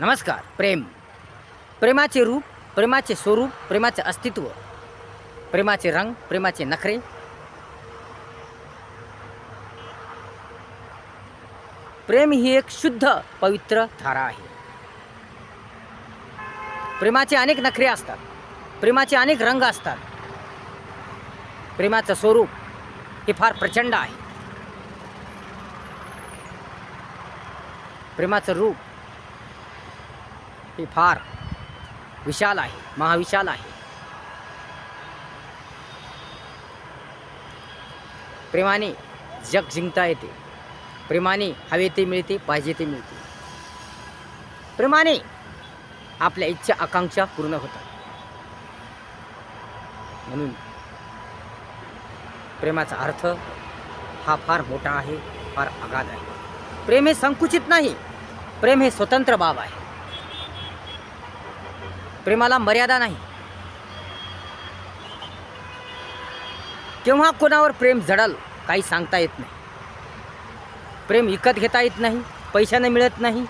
नमस्कार प्रेम. प्रेमाचे रूप प्रेमाचे स्वरूप प्रेमाचे अस्तित्व प्रेमाचे रंग प्रेमाचे नखरे. प्रेम ही एक शुद्ध पवित्र धारा आहे. प्रेमाचे अनेक नखरे असतात. प्रेमाचे अनेक रंग असतात. प्रेमाचं स्वरूप हे फार प्रचंड आहे. प्रेमाचं रूप हे फार विशाल आहे महाविशाल आहे. प्रेमाने जग जिंकता येते. प्रेमाने हवे ते मिळते पाहिजे ते मिळते. प्रेमाने आपल्या इच्छा आकांक्षा पूर्ण होतात. म्हणून प्रेमाचा अर्थ हा फार मोठा आहे फार अगाध आहे. प्रेम हे संकुचित नाही. प्रेम हे स्वतंत्र बाब आहे. प्रेमाला मर्यादा नाही. केव्हा कोणावर प्रेम जडल काही सांगता येत नाही. प्रेम विकत घेता येत नाही पैशाने मिळत नाही.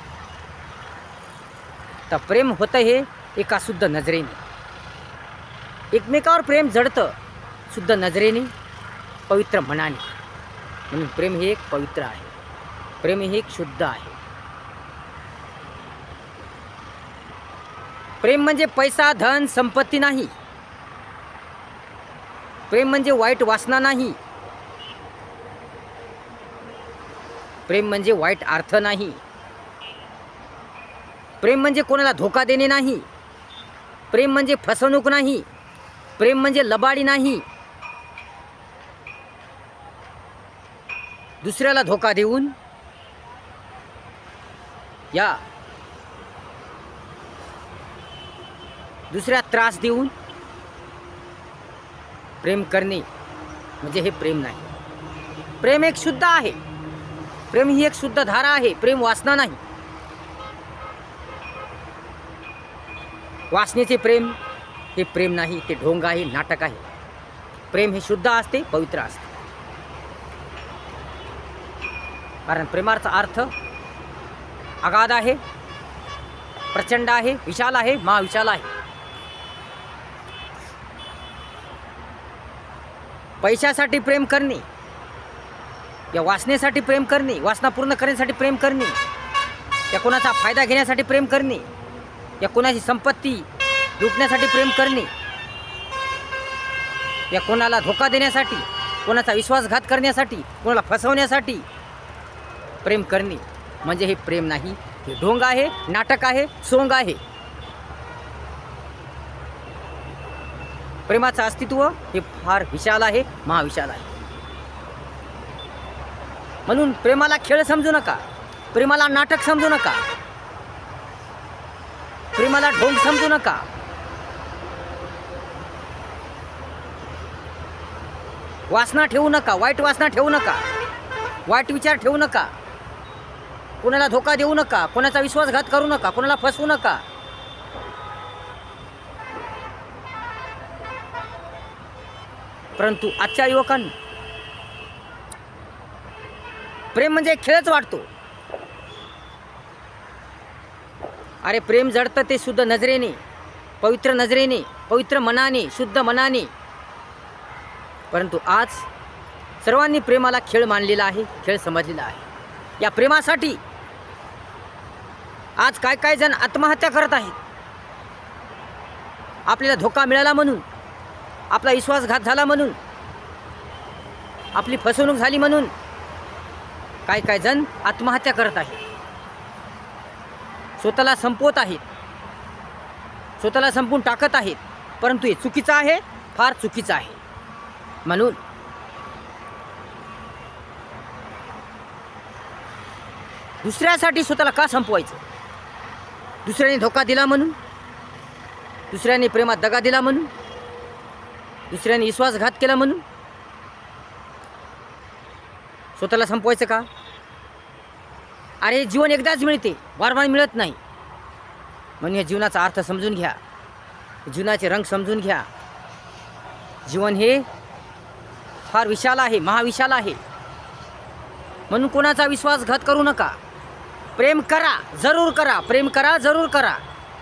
तर प्रेम होतं हे एका शुद्ध नजरेने. एकमेकावर प्रेम जडतं शुद्ध नजरेने पवित्र मनाने. म्हणून प्रेम हे एक पवित्र आहे. प्रेम हे एक शुद्ध आहे. प्रेम म्हणजे पैसा धन संपत्ती नाही. प्रेम म्हणजे वाईट वासना नाही. प्रेम म्हणजे वाईट अर्थ नाही. प्रेम म्हणजे कोणाला धोका देणे नाही. प्रेम म्हणजे फसवणूक नाही. प्रेम म्हणजे लबाडी नाही. दुसऱ्याला धोका देऊन या दुसऱ्या त्रास देऊन प्रेम करणे म्हणजे हे प्रेम नाही. प्रेम एक शुद्ध आहे. प्रेम ही एक शुद्ध धारा आहे. प्रेम वासना नाही. वासनेचे प्रेम हे प्रेम नाही ते ढोंग आहे नाटक आहे. प्रेम हे शुद्ध असते पवित्र असते. कारण प्रेमाचा अर्थ अगाध आहे प्रचंड आहे विशाल आहे महाविशाल आहे. पैशासाठी प्रेम करणे या वासनेसाठी प्रेम करणे वासना पूर्ण करण्यासाठी प्रेम करणे या कोणाचा फायदा घेण्यासाठी प्रेम करणे या कोणाची संपत्ती लुटण्यासाठी प्रेम करणे या कोणाला धोका देण्यासाठी कोणाचा विश्वासघात करण्यासाठी कोणाला फसवण्यासाठी प्रेम करणे. म्हणजे हे प्रेम नाही हे ढोंग आहे नाटक आहे सोंग आहे. प्रेमाचं अस्तित्व हे फार विशाल आहे महाविशाल आहे. म्हणून प्रेमाला खेळ समजू नका प्रेमाला नाटक समजू नका प्रेमाला ढोंग समजू नका. वासना ठेवू नका वाईट वासना ठेवू नका वाईट विचार ठेवू नका. कोणाला धोका देऊ नका कोणाचा विश्वासघात करू नका कोणाला फसवू नका. परंतु आजच्या युवकांनी प्रेम म्हणजे खेळच वाटतो. अरे प्रेम जडतं ते शुद्ध नजरेने पवित्र नजरेने पवित्र मनाने शुद्ध मनाने. परंतु आज सर्वांनी प्रेमाला खेळ मानलेला आहे खेळ समजलेला आहे. या प्रेमासाठी आज काय काय जण आत्महत्या करत आहेत. आपल्याला धोका मिळाला म्हणून आपला विश्वासघात झाला म्हणून. आपली फसवणूक झाली म्हणून. काय काय जण आत्महत्या करत आहेत. स्वतःला संपवत आहेत. स्वतःला संपून टाकत आहेत. परंतु हे चुकीचं आहे फार चुकीचं आहे. म्हणून दुसऱ्यासाठी स्वतःला का संपवायचं? दुसऱ्याने धोका दिला म्हणून? दुसऱ्याने प्रेमात दगा दिला म्हणून? दुसऱ्याने विश्वासघात केला म्हणून? स्वतःला संपवायचं का? अरे जीवन एकदाच मिळते वारंवार मिळत नाही. म्हणून या जीवनाचा अर्थ समजून घ्या. जीवनाचे रंग समजून घ्या. जीवन हे फार विशाल आहे महाविशाल आहे. म्हणून कोणाचा विश्वासघात करू नका. प्रेम करा जरूर करा. प्रेम करा जरूर करा.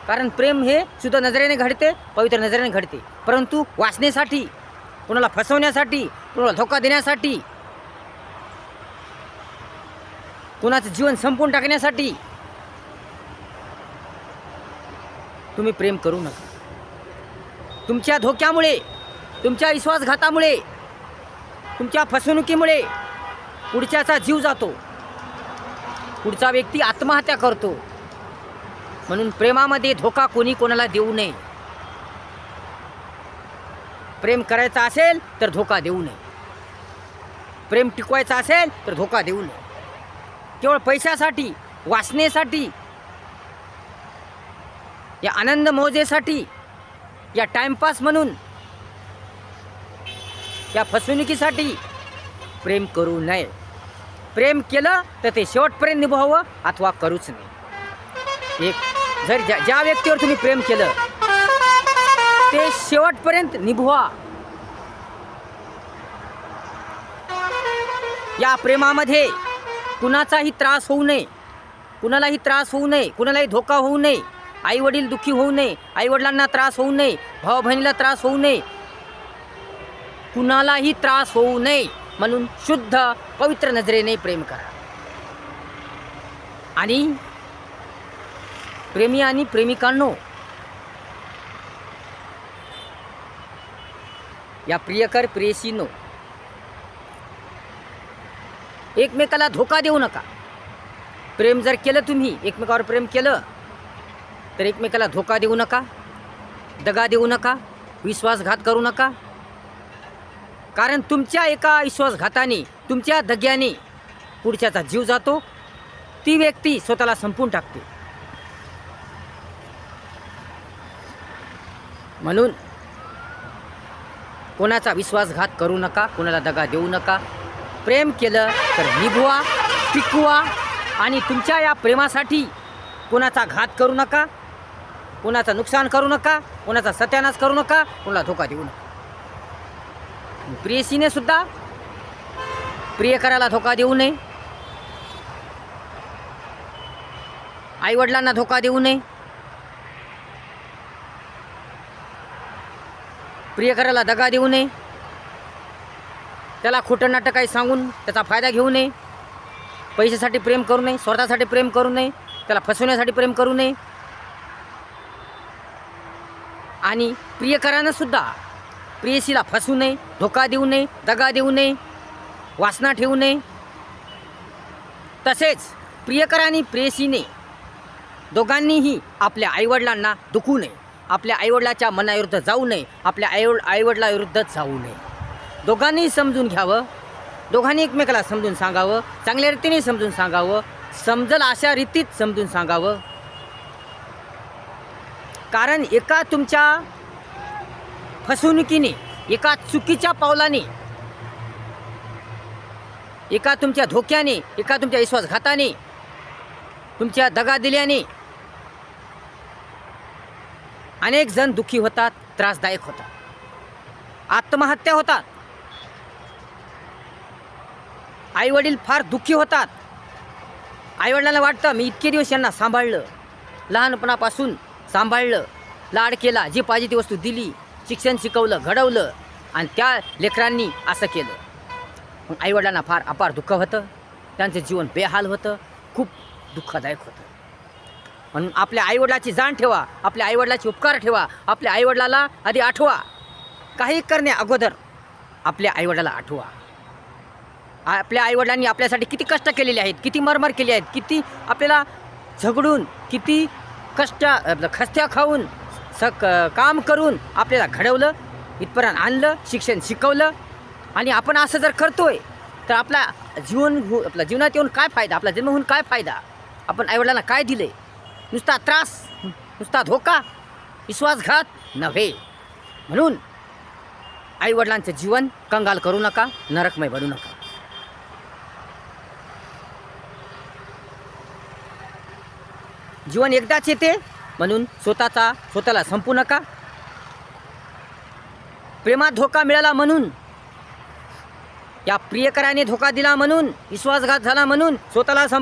कारण प्रेम हे शुद्ध नजरेने घडते पवित्र नजरेने घडते. परंतु वाचण्यासाठी कोणाला फसवण्यासाठी कोणाला धोका देण्यासाठी कुणाचं जीवन संपवून टाकण्यासाठी तुम्ही प्रेम करू नका. तुमच्या धोक्यामुळे तुमच्या विश्वासघातामुळे तुमच्या फसवणुकीमुळे पुढच्याचा जीव जातो. पुढचा व्यक्ती आत्महत्या करतो. म्हणून प्रेमामध्ये धोका कोणी कोणाला देऊ नये. प्रेम करायचं असेल तर धोका देऊ नये. प्रेम टिकवायचं असेल तर धोका देऊ नये. केवळ पैशासाठी वाचनेसाठी या आनंद मोजेसाठी या टाइमपास म्हणून या फसवणुकीसाठी प्रेम करू नये. प्रेम केलं तर ते शेवटपर्यंत निभावं अथवा करूच नाही एक जर ज्या ज्या व्यक्तीवर तुम्ही प्रेम केलं ते शेवटपर्यंत निभवा. या प्रेमामध्ये कुणाचाही त्रास होऊ नये. कुणालाही त्रास होऊ नये. कुणालाही धोका होऊ नये. आई वडील दुःखी होऊ नये. आई वडिलांना त्रास होऊ नये. भाऊ बहिणीला त्रास होऊ नये. कुणालाही त्रास होऊ नये म्हणून शुद्ध पवित्र नजरेने प्रेम करा. आणि प्रेमी आणि प्रेमिकांनो या प्रियकर प्रेयसीनो एकमेकाला धोका देऊ नका. प्रेम जर केलं तुम्ही एकमेकावर प्रेम केलं तर एकमेकाला धोका देऊ नका दगा देऊ नका विश्वासघात करू नका. कारण तुमच्या एका विश्वासघाताने तुमच्या दग्याने पुढच्याचा जीव जातो ती व्यक्ती स्वतःला संपून टाकते. म्हणून कोणाचा विश्वासघात करू नका कोणाला दगा देऊ नका. प्रेम केलं तर निभवा टिकवा आणि तुमच्या या प्रेमासाठी कोणाचा घात करू नका कोणाचं नुकसान करू नका कोणाचा सत्यानाश करू नका कोणाला धोका देऊ नका. प्रियसीने सुद्धा प्रियकराला धोका देऊ नये. आईवडिलांना धोका देऊ नये. प्रियकराला दगा देऊ नये. त्याला खोटं नाटक काही सांगून त्याचा फायदा घेऊ नये. पैशासाठी प्रेम करू नये स्वार्थासाठी प्रेम करू नये त्याला फसवण्यासाठी प्रेम करू नये. आणि प्रियकरानं सुद्धा प्रेयसीला फसू नये धोका देऊ नये दगा देऊ नये वासना ठेवू नये. तसेच प्रियकर प्रेयसीने दोघांनीही आपल्या आईवडिलांना दुखू नये. आपल्या आईवडिलाच्या मनाविरुद्ध जाऊ नये आपल्या आई आईवडिलाविरुद्ध जाऊ नये. दोघांनी समजून घ्यावं दोघांनी एकमेकाला समजून सांगावं चांगल्या रीतीने समजून सांगावं समजल अशा रीतीत समजून सांगावं. कारण एका तुमच्या फसवणुकीने एका चुकीच्या पावलाने एका तुमच्या धोक्याने एका तुमच्या विश्वासघाताने तुमच्या दगा दिल्याने अनेक जण दुःखी होतात त्रासदायक होतात. आत्महत्या होतात. आईवडील फार दुःखी होतात. आईवडिलांना वाटतं मी इतके दिवस यांना सांभाळलं. लहानपणापासून सांभाळलं. लाड केला जी पाहिजे ती वस्तू दिली शिक्षण शिकवलं घडवलं आणि त्या लेकरांनी असं केलं. मग आईवडिलांना फार अपार दुःख होतं. त्यांचं जीवन बेहाल होतं. खूप दुःखदायक होतं. म्हणून आपल्या आईवडिलाची जाण ठेवा आपल्या आईवडिलाचे उपकार ठेवा आपल्या आईवडिलाला आधी आठवा. काही करण्या अगोदर आपल्या आईवडिलाला आठवा. आपल्या आईवडिलांनी आपल्यासाठी किती कष्ट केलेले आहेत किती मरमर केली आहेत किती आपल्याला झगडून किती कष्ट खस्त्या खाऊन स काम करून आपल्याला घडवलं इथपर्यंत आणलं शिक्षण शिकवलं. आणि आपण असं जर करतोय तर आपला जीवन आपला जीवनात येऊन काय फायदा आपला जन्म होऊन काय फायदा? आपण आईवडिलांना काय दिले नुसता त्रास नुसता धोका विश्वासघात नव्हे. म्हणून आईवडिलांचं जीवन कंगाल करू नका नरकमय बनू नका. जीवन एकदाच येते म्हणून स्वतःचा स्वतःला संपू नका. प्रेमात धोका मिळाला म्हणून या प्रियकराने धोका दिला म्हणून विश्वासघात झाला म्हणून स्वतःला संप